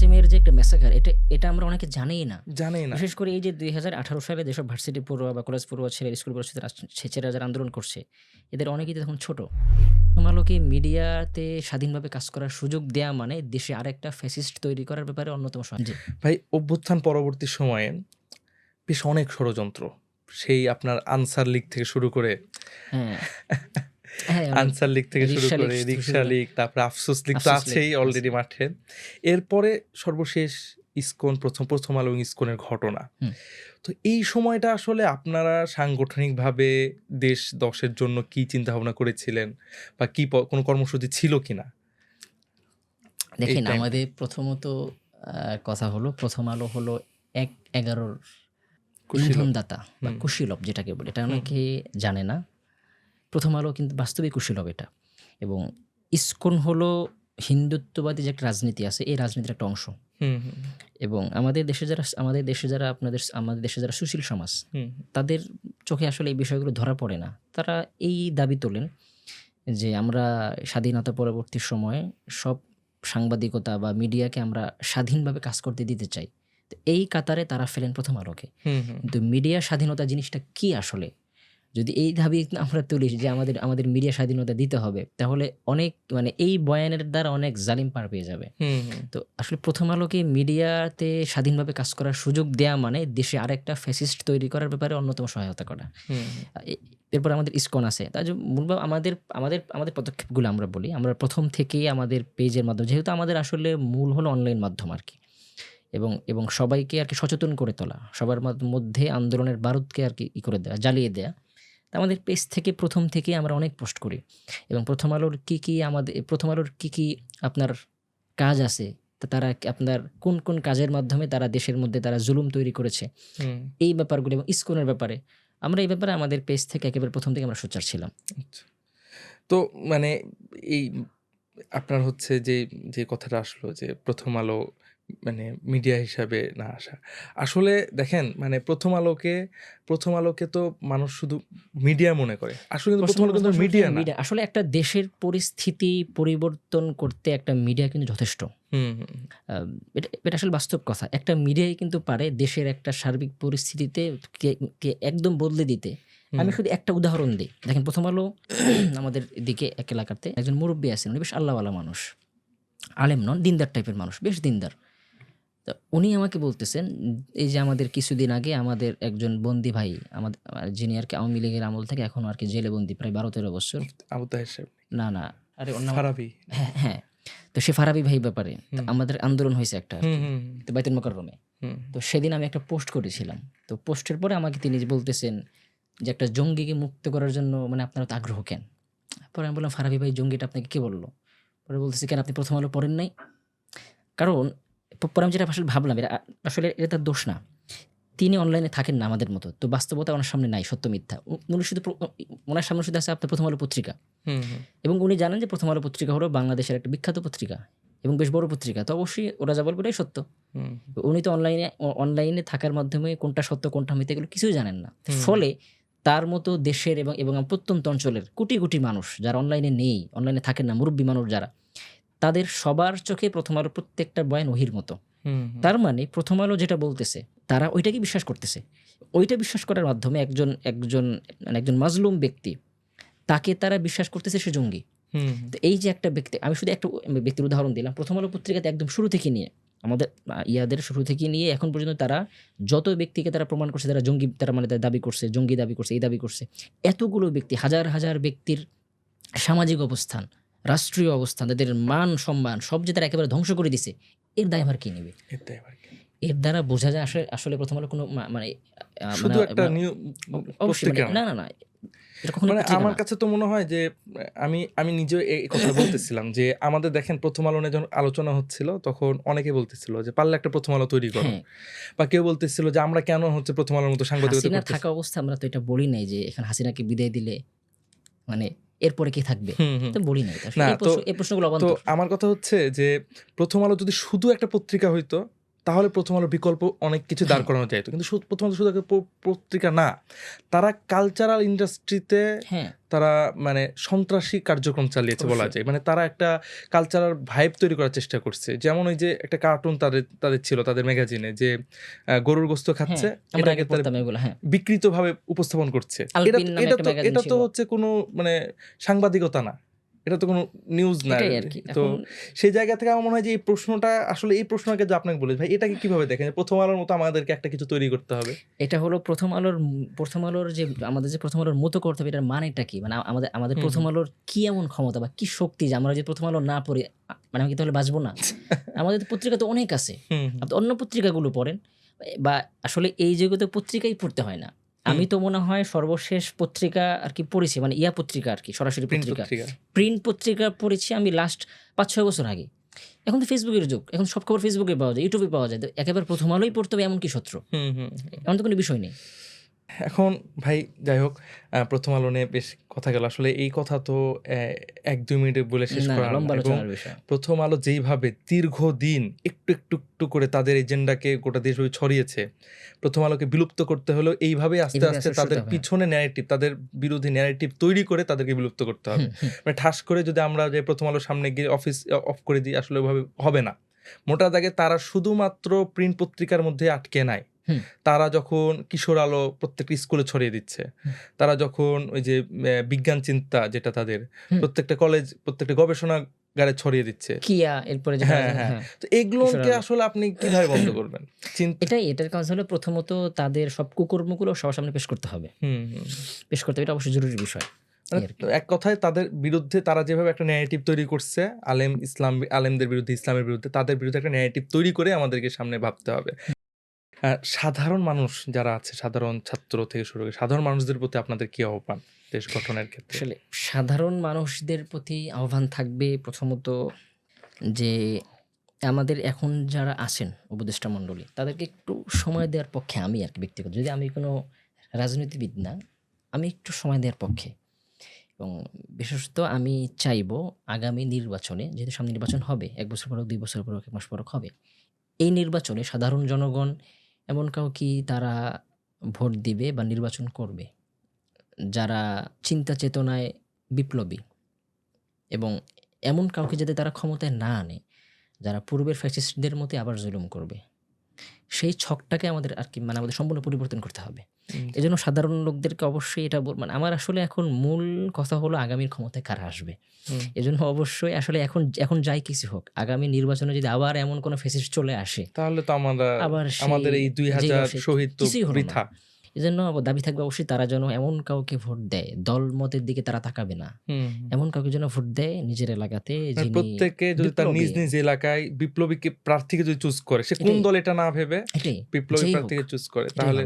পাঁচই যে একটা মেসাকার এটা এটা আমরা অনেকে জানিই না। জানেই না। বিশেষ করে এই যে দুই হাজার আঠারো সালে যেসব ভার্সিটি পড়ুয়া বা কলেজ পড়ুয়া ছেলে স্কুল পড়ুয়া ছেলেরা ছেলেরা যারা আন্দোলন করছে এদের অনেকেই তখন ছোট। আলোকে মিডিয়াতে স্বাধীনভাবে কাজ করার সুযোগ দেয়া মানে দেশে আরেকটা ফ্যাসিস্ট তৈরি করার ব্যাপারে অন্যতম ভাই অভ্যুত্থান পরবর্তী সময়ে বেশ অনেক ষড়যন্ত্র। সেই আপনার আনসার লীগ থেকে শুরু করে হ্যাঁ। আনসার লীগ থেকে শুরু করে রিক্সা করে। তারপরে আফসোস লীগ তো আছেই অলরেডি মাঠে। এরপরে সর্বশেষ ইসকন প্রথম প্রথম আলো ইসকনের ঘটনা। তো এই সময়টা আসলে আপনারা সাংগঠনিকভাবে দেশ দশের জন্য কি চিন্তা ভাবনা করেছিলেন? বা কি কোনো কর্মসূচি ছিল কিনা? দেখেন আমাদের প্রথমত কথা হলো প্রথম আলো হলো এক এগারোর। ইন্ধনদাতা বা হুম। কুশীলব যেটাকে বলে। এটা অনেকে জানে না। প্রথম আলো কিন্তু বাস্তবিক হবে এটা। এবং ইস্কন হলো হিন্দুত্ববাদী যে একটা রাজনীতি আছে এই রাজনীতির একটা অংশ। এবং আমাদের দেশে যারা আমাদের দেশে যারা আপনাদের আমাদের দেশে যারা সুশীল সমাজ তাদের চোখে আসলে এই বিষয়গুলো ধরা পড়ে না। তারা এই দাবি তোলেন যে আমরা স্বাধীনতা পরবর্তী সময়ে সব সাংবাদিকতা বা মিডিয়াকে আমরা স্বাধীনভাবে কাজ করতে দিতে চাই। তো এই কাতারে তারা ফেলেন প্রথম আলোকে। কিন্তু মিডিয়া স্বাধীনতা জিনিসটা কি আসলে? যদি এই দাবি আমরা তুলি যে আমাদের আমাদের মিডিয়া স্বাধীনতা দিতে হবে তাহলে অনেক মানে এই বয়ানের দ্বারা অনেক জালিম পার পেয়ে যাবে। তো আসলে প্রথম আলোকে মিডিয়াতে স্বাধীনভাবে কাজ করার সুযোগ দেয়া মানে দেশে আরেকটা ফ্যাসিস্ট তৈরি করার ব্যাপারে অন্যতম সহায়তা করা। এরপর আমাদের ইসকন আছে। তার মূলত আমাদের আমাদের আমাদের পদক্ষেপগুলো আমরা বলি। আমরা প্রথম থেকেই আমাদের পেজের মাধ্যমে যেহেতু আমাদের আসলে মূল হলো অনলাইন মাধ্যম আর কি। এবং এবং সবাইকে আর কি সচেতন করে তোলা সবার মধ্যে আন্দোলনের বারুদকে আর কি ই করে দেওয়া জ্বালিয়ে দেয়া। তা আমাদের পেজ থেকে প্রথম থেকে আমরা অনেক পোস্ট করি এবং প্রথম আলোর কি কি আমাদের প্রথম আলোর কি কি আপনার কাজ আছে তা তারা আপনার কোন কোন কাজের মাধ্যমে তারা দেশের মধ্যে তারা জুলুম তৈরি করেছে এই ব্যাপারগুলো এবং ইসকনের ব্যাপারে আমরা এই ব্যাপারে আমাদের পেজ থেকে একেবারে প্রথম থেকে আমরা সোচ্চার ছিলাম আচ্ছা। তো মানে এই আপনার হচ্ছে যে যে কথাটা আসলো যে প্রথম আলো মানে মিডিয়া হিসাবে না আসা। আসলে দেখেন মানে প্রথম আলোকে প্রথম আলোকে তো মানুষ শুধু মিডিয়া মনে করে। আসলে কিন্তু প্রথম আলো কিন্তু মিডিয়া না। মিডিয়া আসলে একটা দেশের পরিস্থিতি পরিবর্তন করতে একটা মিডিয়া কিন্তু যথেষ্ট। এটা এটা আসলে বাস্তব কথা। একটা মিডিয়াই কিন্তু পারে দেশের একটা সার্বিক পরিস্থিতিতে কে- কে একদম বদলে দিতে। আমি শুধু একটা উদাহরণ দিই। দেখেন প্রথম আলো আমাদের দিকে এক এলাকাতে একজন মুরব্বী আছেন। উনি বেশ আল্লাহওয়ালা মানুষ। আলেম নন দিনদার টাইপের মানুষ বেশ দিনদার। তো উনি আমাকে বলতেছেন এই যে আমাদের কিছুদিন আগে আমাদের একজন বন্দি ভাই আমাদের যিনি আর কি আওয়ামী লীগের আমল থেকে এখন আর কি জেলে বন্দি প্রায় বারো তেরো বছর। না না আরে অন্য ফারাবি। হ্যাঁ হ্যাঁ। তো সে ফারাবি ভাই ব্যাপারে আমাদের আন্দোলন হয়েছে একটা তো বাইতুল মোকাররমে। হুম। তো সেদিন আমি একটা পোস্ট করেছিলাম। তো পোস্টের পরে আমাকে তিনি বলতেছেন যে একটা জঙ্গিকে মুক্ত করার জন্য মানে আপনার তো আগ্রহ কেন? পরে আমি বললাম ফারাবি ভাই জঙ্গিটা আপনাকে কে বলল? পরে বলতেছে কেন আপনি প্রথম আলো পড়েন নাই? কারণ পরে আমি যেটা আসলে ভাবলাম এটা আসলে এটা তার দোষ না। তিনি অনলাইনে থাকেন না আমাদের মতো। তো বাস্তবতা ওনার সামনে নাই সত্য মিথ্যা। উনি শুধু ওনার সামনে শুধু আছে আপনার প্রথম আলো পত্রিকা। এবং উনি জানেন যে প্রথম আলো পত্রিকা হলো বাংলাদেশের একটা বিখ্যাত পত্রিকা এবং বেশ বড় পত্রিকা। তো অবশ্যই ওরা যা বলবে সত্য। উনি তো অনলাইনে অনলাইনে থাকার মাধ্যমে কোনটা সত্য কোনটা মিথ্যা এগুলো কিছুই জানেন না। ফলে তার মতো দেশের এবং এবং প্রত্যন্ত অঞ্চলের কোটি কোটি মানুষ যারা অনলাইনে নেই অনলাইনে থাকেন না মুরব্বী মানুষ যারা তাদের সবার চোখে প্রথম আলো প্রত্যেকটা বয়ান ওহির মতো। তার মানে প্রথম আলো যেটা বলতেছে তারা ওইটাকে বিশ্বাস করতেছে। ওইটা বিশ্বাস করার মাধ্যমে একজন একজন মানে একজন মাজলুম ব্যক্তি তাকে তারা বিশ্বাস করতেছে সে জঙ্গি। তো এই যে একটা ব্যক্তি আমি শুধু একটা ব্যক্তির উদাহরণ দিলাম। প্রথম আলো পত্রিকাতে একদম শুরু থেকে নিয়ে আমাদের ইয়াদের শুরু থেকে নিয়ে এখন পর্যন্ত তারা যত ব্যক্তিকে তারা প্রমাণ করছে তারা জঙ্গি তারা মানে তারা দাবি করছে জঙ্গি দাবি করছে এই দাবি করছে এতগুলো ব্যক্তি হাজার হাজার ব্যক্তির সামাজিক অবস্থান রাষ্ট্রীয় অবস্থান তাদের মান সম্মান সব যে তারা একেবারে ধ্বংস করে দিছে এর দায়ভার কে নেবে। এর দ্বারা বোঝা যায় আসলে আসলে প্রথম আলো কোনো মানে শুধু মানে- একটা মানে- মানে- না না না মানে আমার কাছে তো মনে হয় যে আমি আমি নিজেও এই কথা বলতেছিলাম যে আমাদের দেখেন প্রথম আলো নিয়ে যখন আলোচনা হচ্ছিল তখন অনেকে বলতেছিল যে পারলে একটা প্রথম আলো তৈরি করো। হ্যাঁ। বা কেউ বলতেছিল যে আমরা কেন হচ্ছে প্রথম আলোর মতো সাংবাদিকতা থাকা অবস্থা আমরা তো এটা বলি নাই যে এখানে হাসিনাকে বিদায় দিলে মানে এরপরে কি থাকবে। তো বলি না, এই তো- এই প্রশ্নগুলো তো আমার কথা হচ্ছে যে প্রথম আলো যদি শুধু একটা পত্রিকা হইতো তাহলে প্রথম আলো বিকল্প অনেক কিছু দাঁড়। করানো যায় কিন্তু প্রথম আলো শুধু পত্রিকা না তারা কালচারাল ইন্ডাস্ট্রিতে হ্যাঁ। তারা মানে সন্ত্রাসী কার্যক্রম চালিয়েছে বলা যায়। মানে তারা একটা কালচারাল ভাইব তৈরি করার চেষ্টা করছে। যেমন ওই যে একটা কার্টুন তাদের তাদের ছিল তাদের ম্যাগাজিনে যে গরুর গোস্ত খাচ্ছে হ্যাঁ, এটাকে এগুলো হ্যাঁ। বিকৃতভাবে উপস্থাপন করছে। এটা এটা তো এটা তো হচ্ছে কোনো মানে সাংবাদিকতা না। এটা তো কোনো নিউজ না তো সেই জায়গা থেকে আমার মনে হয় যে এই প্রশ্নটা আসলে এই প্রশ্নটাকে যে আপনাকে বলে ভাই এটাকে কীভাবে দেখেন? যে প্রথম আলোর মতো আমাদেরকে একটা কিছু তৈরি করতে হবে। এটা হলো প্রথম আলোর প্রথম আলোর যে আমাদের যে প্রথম আলোর মতো করতে হবে এটার মানেটা কি? মানে আমাদের আমাদের প্রথম আলোর কি এমন ক্ষমতা বা কি শক্তি যে আমরা যে প্রথম আলো না পড়ি মানে আমি কি তাহলে বাঁচবো না? আমাদের পত্রিকা তো অনেক আছে। আপনি অন্য পত্রিকাগুলো পড়েন বা আসলে এই জগতে পত্রিকাই পড়তে হয় না। আমি তো মনে হয় সর্বশেষ পত্রিকা আর কি পড়েছি মানে ইয়া পত্রিকা আর কি সরাসরি পত্রিকা। প্রিন্ট পত্রিকা পড়েছি আমি লাস্ট পাঁচ ছয় বছর আগে। এখন তো ফেসবুকের যুগ এখন সব খবর ফেসবুকে পাওয়া যায় ইউটিউবে পাওয়া যায় একেবারে প্রথম আলোই পড়তে হবে এমন কি সত্র হুম হুম। এমন তো কোনো বিষয় নেই। এখন ভাই যাই হোক প্রথম আলো নিয়ে বেশ কথা গেল। আসলে এই কথা তো এক দুই মিনিটে বলে শেষ করা এবং প্রথম আলো যেইভাবে দীর্ঘদিন একটু একটু একটু করে তাদের এজেন্ডাকে গোটা দেশব্যাপী ছড়িয়েছে প্রথম আলোকে বিলুপ্ত করতে হলেও এইভাবে আস্তে আস্তে তাদের পিছনে ন্যারেটিভ তাদের বিরোধী ন্যারেটিভ তৈরি করে তাদেরকে বিলুপ্ত করতে হবে। মানে ঠাস করে যদি আমরা যে প্রথম আলোর সামনে গিয়ে অফিস অফ করে দিই আসলে ওইভাবে হবে না। মোটা দাগে তারা শুধুমাত্র প্রিন্ট পত্রিকার মধ্যে আটকে নাই। তারা যখন কিশোর আলো প্রত্যেকটা স্কুলে ছড়িয়ে দিচ্ছে তারা যখন ওই যে বিজ্ঞান চিন্তা যেটা তাদের প্রত্যেকটা কলেজ প্রত্যেকটা গবেষণাগারে ছড়িয়ে দিচ্ছে। কিয়া এরপরে হ্যাঁ, হ্যাঁ। হ্যাঁ। তো এগুলোকে আসলে আপনি কীভাবে বন্ধ করবেন? এটাই এটার কাজ হলো প্রথমত তাদের সব কুকর্মগুলো সবার সামনে পেশ করতে হবে। পেশ করতে হবে এটা অবশ্যই জরুরি বিষয়। এক কথায় তাদের বিরুদ্ধে তারা যেভাবে একটা ন্যারেটিভ তৈরি করছে আলেম ইসলাম আলেমদের বিরুদ্ধে ইসলামের বিরুদ্ধে তাদের বিরুদ্ধে একটা ন্যারেটিভ তৈরি করে আমাদেরকে সামনে ভাবতে হবে। সাধারণ মানুষ যারা আছে সাধারণ ছাত্র থেকে শুরু করে সাধারণ মানুষদের প্রতি আপনাদের কি আহ্বান দেশ গঠনের ক্ষেত্রে? আসলে সাধারণ মানুষদের প্রতি আহ্বান থাকবে প্রথমত যে আমাদের এখন যারা আছেন উপদেষ্টা মণ্ডলী তাদেরকে একটু সময় দেওয়ার পক্ষে আমি আর কি ব্যক্তিগত। যদি আমি কোনো রাজনীতিবিদ না আমি একটু সময় দেওয়ার পক্ষে এবং বিশেষত আমি চাইব আগামী নির্বাচনে, যেহেতু সামনে নির্বাচন হবে, এক বছর পর দুই বছর পর এক মাস পর হবে, এই নির্বাচনে সাধারণ জনগণ এমন কাউকে তারা ভোট দিবে বা নির্বাচন করবে, যারা চিন্তা চেতনায় বিপ্লবী এবং এমন কাউকে যাতে তারা ক্ষমতায় না আনে, যারা পূর্বের ফ্যাসিস্টদের মতো আবার জুলুম করবে। সেই ছকটাকে আমাদের আর কি মানে আমাদের সম্পূর্ণ পরিবর্তন করতে হবে এই জন্য সাধারণ লোকদেরকে অবশ্যই এটা মানে আমার আসলে এখন মূল কথা হলো আগামীর ক্ষমতায় কারা আসবে। এই জন্য অবশ্যই আসলে এখন এখন যাই কিছু হোক আগামী নির্বাচনে যদি আবার এমন কোনো ফেসিস চলে আসে তাহলে তো আমরা আবার আমাদের এই দুই হাজার শহীদ। বৃথা এই জন্য দাবি থাকবে অবশ্যই তারা যেন এমন কাউকে ভোট দেয়। দল মতের দিকে তারা তাকাবে না। এমন কাউকে যেন ভোট দেয় নিজের এলাকাতে মানে প্রত্যেকে যদি তার নিজ নিজ এলাকায় বিপ্লবীকে প্রার্থীকে যদি চুজ করে সে কোন দল এটা না ভেবে বিপ্লবী প্রার্থীকে চুজ করে তাহলে।